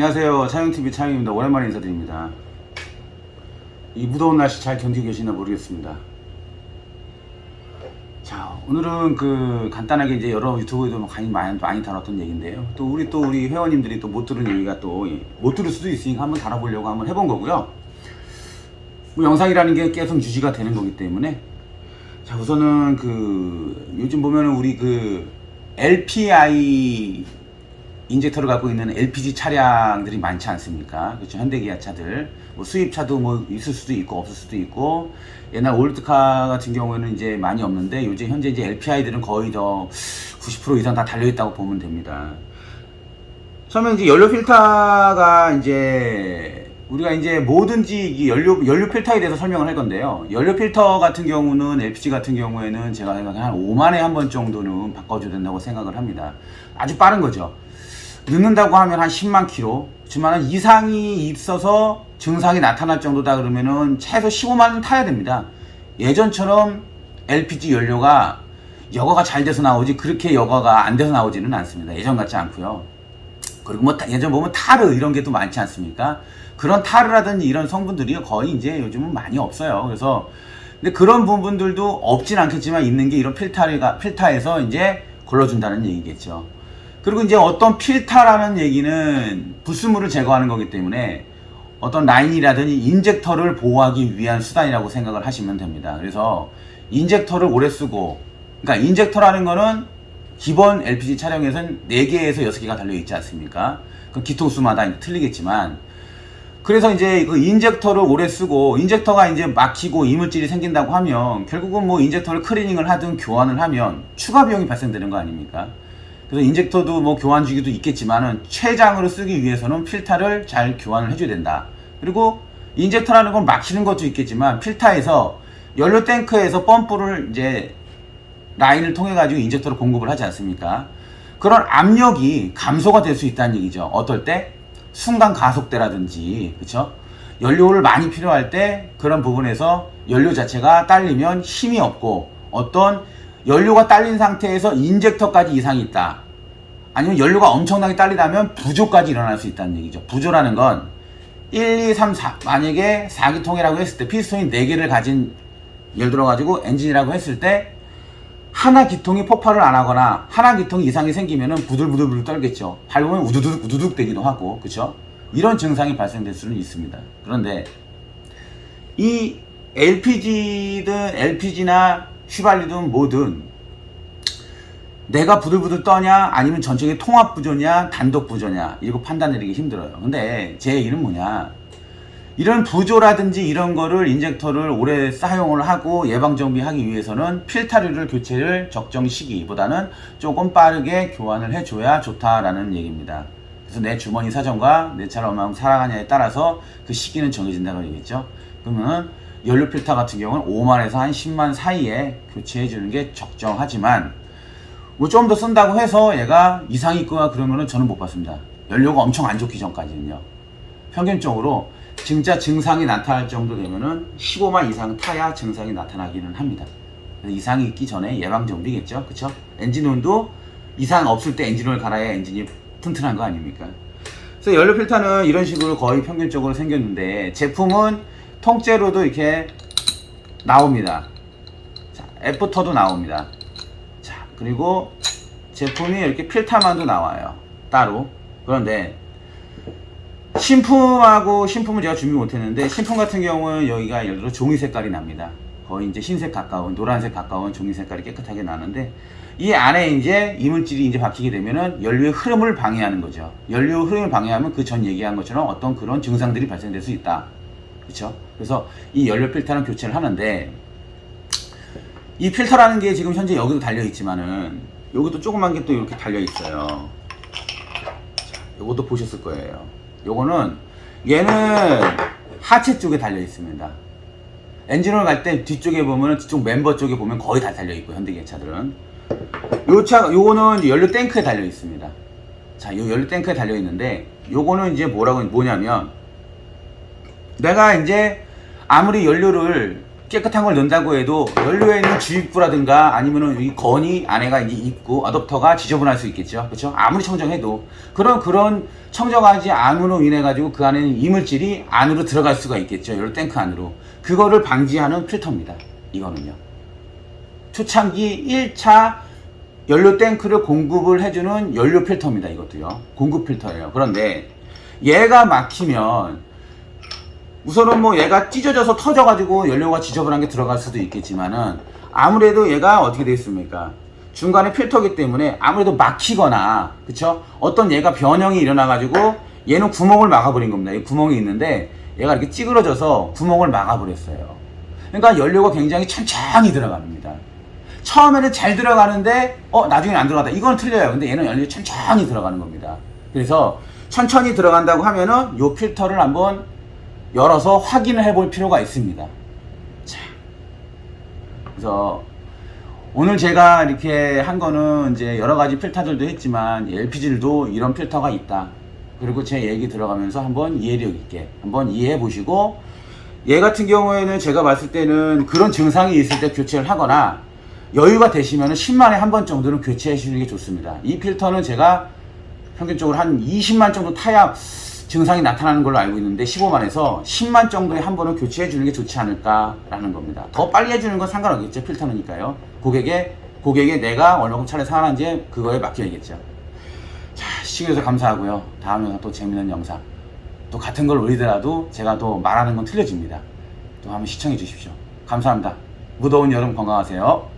안녕하세요. 차영TV 차영입니다. 오랜만에 인사드립니다. 이 무더운 날씨 잘 견디고 계시나 모르겠습니다. 자, 오늘은 그 간단하게 이제 여러 유튜브에도 많이, 많이, 많이 다뤘던 얘기인데요. 또 우리 또 우리 회원님들이 또 못 들은 얘기가 또 못 들을 수도 있으니까 한번 다뤄보려고 한번 해본 거고요. 뭐 영상이라는 게 계속 유지가 되는 거기 때문에 자 우선은 그 요즘 보면은 우리 그 LPI 인젝터를 갖고 있는 LPG 차량들이 많지 않습니까? 그렇죠. 현대기아 차들 뭐 수입차도 뭐 있을 수도 있고 없을 수도 있고 옛날 올드카 같은 경우에는 이제 많이 없는데 요즘 현재 이제 LPI들은 거의 더 90% 이상 다 달려 있다고 보면 됩니다. 처음에 이제 연료 필터가 이제 우리가 이제 뭐든지 이 연료 연료 필터에 대해서 설명을 할 건데요. 연료 필터 같은 경우는 LPG 같은 경우에는 제가 생각에 한 5만에 한 번 정도는 바꿔줘야 된다고 생각을 합니다. 아주 빠른 거죠. 늦는다고 하면 한 10만 킬로. 그렇지만 이상이 있어서 증상이 나타날 정도다 그러면은 최소 15만은 타야 됩니다. 예전처럼 LPG 연료가 여과가 잘 돼서 나오지 그렇게 여과가 안 돼서 나오지는 않습니다. 예전 같지 않고요. 그리고 뭐 타- 예전 보면 타르 이런 게 또 많지 않습니까? 그런 타르라든지 이런 성분들이 거의 이제 요즘은 많이 없어요. 그래서 근데 그런 부분들도 없진 않겠지만 있는 게 이런 필터가 필터에서 이제 걸러준다는 얘기겠죠. 그리고 이제 어떤 필터라는 얘기는 불순물을 제거하는 거기 때문에 어떤 라인이라든지 인젝터를 보호하기 위한 수단이라고 생각을 하시면 됩니다. 그래서 인젝터를 오래 쓰고, 그러니까 인젝터라는 거는 기본 LPG 차량에서는 4개에서 6개가 달려 있지 않습니까? 그 기통수마다 틀리겠지만, 그래서 이제 그 인젝터를 오래 쓰고, 인젝터가 이제 막히고 이물질이 생긴다고 하면, 결국은 뭐 인젝터를 클리닝을 하든 교환을 하면 추가 비용이 발생되는 거 아닙니까? 그래서 인젝터도 뭐 교환 주기도 있겠지만은 최장으로 쓰기 위해서는 필터를 잘 교환을 해줘야 된다. 그리고 인젝터라는 건 막히는 것도 있겠지만 필터에서 연료 탱크에서 펌프를 이제 라인을 통해 가지고 인젝터를 공급을 하지 않습니까? 그런 압력이 감소가 될 수 있다는 얘기죠. 어떨 때 순간 가속대라든지 그렇죠? 연료를 많이 필요할 때 그런 부분에서 연료 자체가 딸리면 힘이 없고 어떤 연료가 딸린 상태에서 인젝터까지 이상이 있다. 아니면 연료가 엄청나게 딸리다면 부조까지 일어날 수 있다는 얘기죠. 부조라는 건 1, 2, 3, 4. 만약에 4기통이라고 했을 때 피스톤이 4개를 가진 예를 들어 가지고 엔진이라고 했을 때 하나 기통이 폭발을 안 하거나 하나 기통이 이상이 생기면은 부들부들부들 떨겠죠. 밟으면 우두둑 우두둑 되기도 하고 그렇죠? 이런 증상이 발생될 수는 있습니다. 그런데 이 LPG든 LPG나 휘발유든 뭐든 내가 부들부들 떠냐 아니면 전체적인 통합 부조냐 단독 부조냐 이거 판단 내리기 힘들어요. 근데 제 얘기는 뭐냐 이런 부조라든지 이런 거를 인젝터를 오래 사용을 하고 예방 정비하기 위해서는 필터류를 교체를 적정 시기보다는 조금 빠르게 교환을 해줘야 좋다라는 얘기입니다. 그래서 내 주머니 사정과 내 차를 얼마나 사랑하냐에 따라서 그 시기는 정해진다고 얘기했죠. 그러면 연료 필터 같은 경우는 5만에서 한 10만 사이에 교체해 주는 게 적정하지만 뭐 좀 더 쓴다고 해서 얘가 이상이 있거나 그러면은 저는 못 봤습니다. 연료가 엄청 안 좋기 전까지는요. 평균적으로 진짜 증상이 나타날 정도 되면은 15만 이상 타야 증상이 나타나기는 합니다. 이상이 있기 전에 예방 정비겠죠, 그렇죠? 엔진 온도 이상 없을 때 엔진을 갈아야 엔진이 튼튼한 거 아닙니까? 그래서 연료 필터는 이런 식으로 거의 평균적으로 생겼는데 제품은 통째로도 이렇게 나옵니다. 자, 애프터도 나옵니다. 자, 그리고 제품이 이렇게 필터만도 나와요. 따로. 그런데 신품하고 신품은 제가 준비 못했는데 신품 같은 경우는 여기가 예를 들어 종이 색깔이 납니다. 거의 이제 흰색 가까운 노란색 가까운 종이 색깔이 깨끗하게 나는데 이 안에 이제 이물질이 이제 박히게 되면은 연료의 흐름을 방해하는 거죠. 연료 흐름을 방해하면 그 전 얘기한 것처럼 어떤 그런 증상들이 발생될 수 있다. 그렇죠? 그래서 이 연료 필터는 교체를 하는데 이 필터라는 게 지금 현재 여기도 달려 있지만은 여기도 조그만 게 또 이렇게 달려 있어요. 요것도 보셨을 거예요. 요거는 얘는 하체 쪽에 달려 있습니다. 엔진을 갈 때 뒤쪽에 보면은 뒤쪽 멤버 쪽에 보면 거의 다 달려 있고 현대기차들은 요차 요거는 연료 탱크에 달려 있습니다. 자, 요 연료 탱크에 달려 있는데 요거는 이제 뭐라고 뭐냐면 내가 이제 아무리 연료를 깨끗한 걸 넣는다고 해도 연료에 있는 주입구라든가 아니면은 이 건이 안에가 이제 있고 어댑터가 지저분할 수 있겠죠. 그렇죠? 아무리 청정해도 그런 그런 청정하지 않음으로 인해 가지고 그 안에는 이물질이 안으로 들어갈 수가 있겠죠. 연료 탱크 안으로. 그거를 방지하는 필터입니다. 이거는요. 초창기 1차 연료 탱크를 공급을 해주는 연료 필터입니다. 이것도요. 공급 필터예요. 그런데 얘가 막히면 우선은 뭐 얘가 찢어져서 터져가지고 연료가 지저분한 게 들어갈 수도 있겠지만은 아무래도 얘가 어떻게 되어 있습니까? 중간에 필터기 때문에 아무래도 막히거나 그쵸? 어떤 얘가 변형이 일어나가지고 얘는 구멍을 막아버린 겁니다. 이 구멍이 있는데 얘가 이렇게 찌그러져서 구멍을 막아버렸어요. 그러니까 연료가 굉장히 천천히 들어갑니다. 처음에는 잘 들어가는데 어 나중에 안 들어가다 이건 틀려요 근데 얘는 연료 천천히 들어가는 겁니다 그래서 천천히 들어간다고 하면은 요 필터를 한번 열어서 확인을 해볼 필요가 있습니다 자 그래서 오늘 제가 이렇게 한 거는 이제 여러 가지 필터들도 했지만 LPG들도 이런 필터가 있다 그리고 제 얘기 들어가면서 한번 이해력 있게 한번 이해해 보시고 얘 같은 경우에는 제가 봤을 때는 그런 증상이 있을 때 교체를 하거나 여유가 되시면 10만에 한 번 정도는 교체해 주시는 게 좋습니다. 이 필터는 제가 평균적으로 한 20만 정도 타야 증상이 나타나는 걸로 알고 있는데 15만에서 10만 정도에 한 번은 교체해 주는 게 좋지 않을까라는 겁니다. 더 빨리 해주는 건 상관없겠죠. 필터니까요. 고객의 고객에 내가 얼마큼 차를 사는지 그거에 맡겨야겠죠. 자, 시청해주셔서 감사하고요. 다음 영상 또 재밌는 영상 또 같은 걸 올리더라도 제가 또 말하는 건 틀려집니다. 또 한번 시청해 주십시오. 감사합니다. 무더운 여름 건강하세요.